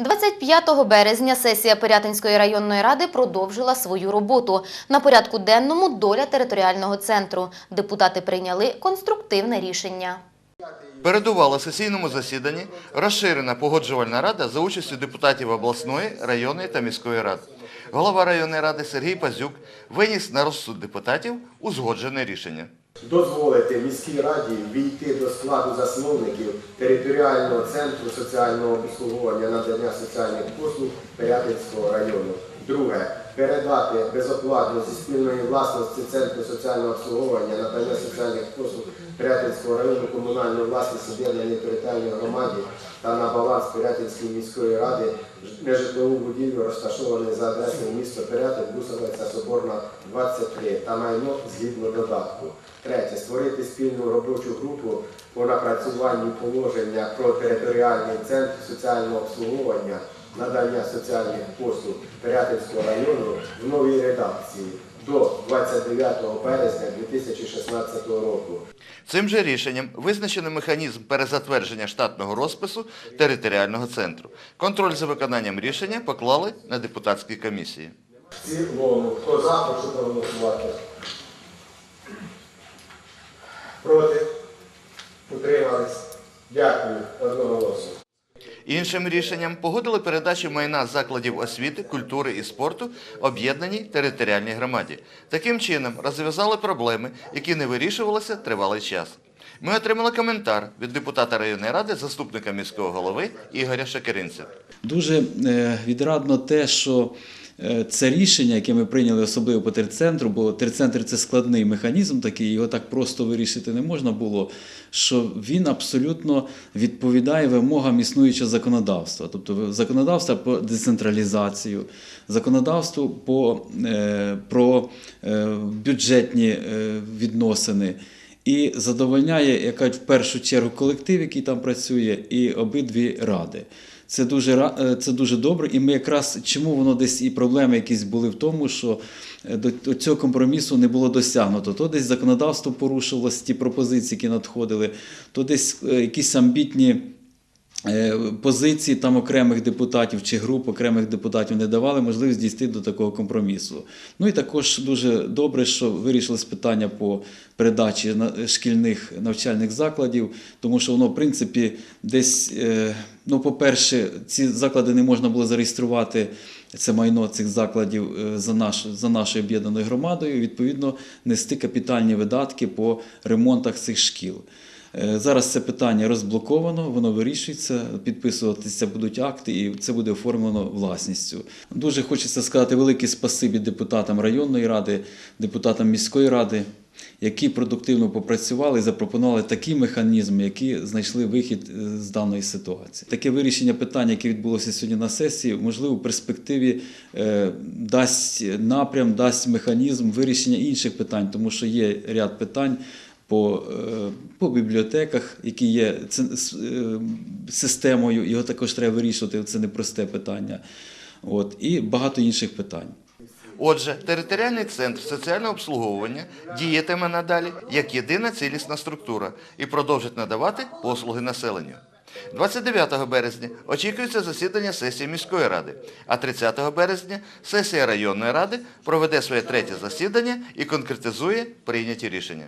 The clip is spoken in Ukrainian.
25 березня сесія Пирятинської районної ради продовжила свою роботу. На порядку денному доля територіального центру. Депутати прийняли конструктивне рішення. Передувала сесійному засіданні розширена погоджувальна рада за участю депутатів обласної, районної та міської рад. Голова районної ради Сергій Пазюк виніс на розсуд депутатів узгоджене рішення. Дозволити міській раді війти до складу засновників територіального центру соціального обслуговування надання соціальних послуг Пирятинського району. Друге. Передати безоплатно зі спільної власності Центру соціального обслуговування надання соціальних послуг Пирятинського району комунальної власності об'єднаній територіальній громаді та на баланс Пирятинської міської ради нежитлову будівлю, розташовану за адресою місто Пирятин, Бусовиця Соборна, 23 та майно згідно додатку. Третє. Створити спільну робочу групу по напрацюванню положення про територіальний центр соціального обслуговування надання соціальних послуг Пирятинського району в новій редакції до 29 березня 2016 року. Цим же рішенням визначено механізм перезатвердження штатного розпису територіального центру. Контроль за виконанням рішення поклали на депутатські комісії. В цілому, хто за, прошу проголосувати. Проти? Утримались? Дякую. Одноголосно. Іншим рішенням погодили передачу майна закладів освіти, культури і спорту об'єднаній територіальній громаді. Таким чином розв'язали проблеми, які не вирішувалися тривалий час. Ми отримали коментар від депутата районної ради, заступника міського голови Ігоря Шакеринця. Дуже е, відрадно те, що це рішення, яке ми прийняли особливо по терцентру, бо терцентр це складний механізм, такий його так просто вирішити не можна було. Що він абсолютно відповідає вимогам існуючого законодавства, тобто законодавства по децентралізацію, законодавству по, е, про е, бюджетні е, відносини. І задовольняє, яка в першу чергу колектив, який там працює, і обидві ради. Це дуже е, це дуже добре. І ми якраз чому воно десь і проблеми якісь були в тому, що е, до, до цього компромісу не було досягнуто. То десь законодавство порушувалось, ті пропозиції, які надходили, то десь е, якісь амбітні. Е, Позиції там окремих депутатів чи груп окремих депутатів не давали можливість дійти до такого компромісу. Ну і також дуже добре, що вирішилось питання по передачі шкільних навчальних закладів, тому що воно, в принципі, десь, е, ну, по-перше, ці заклади не можна було зареєструвати. Це майно цих закладів е, за, наш, за нашою об'єднаною громадою, відповідно, нести капітальні видатки по ремонтах цих шкіл. Е, Зараз це питання розблоковано, воно вирішується, підписуватися будуть акти, і це буде оформлено власністю. Дуже хочеться сказати велике спасибі депутатам районної ради, депутатам міської ради, які продуктивно попрацювали і запропонували такі механізми, які знайшли вихід е, з даної ситуації. Таке вирішення питання, яке відбулося сьогодні на сесії, можливо, в перспективі е, дасть напрям, дасть механізм вирішення інших питань, тому що є ряд питань по, по бібліотеках, які є е, системою, його також треба вирішувати. Це непросте питання. От, і багато інших питань. Отже, територіальний центр соціального обслуговування діятиме надалі як єдина цілісна структура і продовжить надавати послуги населенню. 29 березня очікується засідання сесії міської ради, а 30 березня сесія районної ради проведе своє третє засідання і конкретизує прийняті рішення.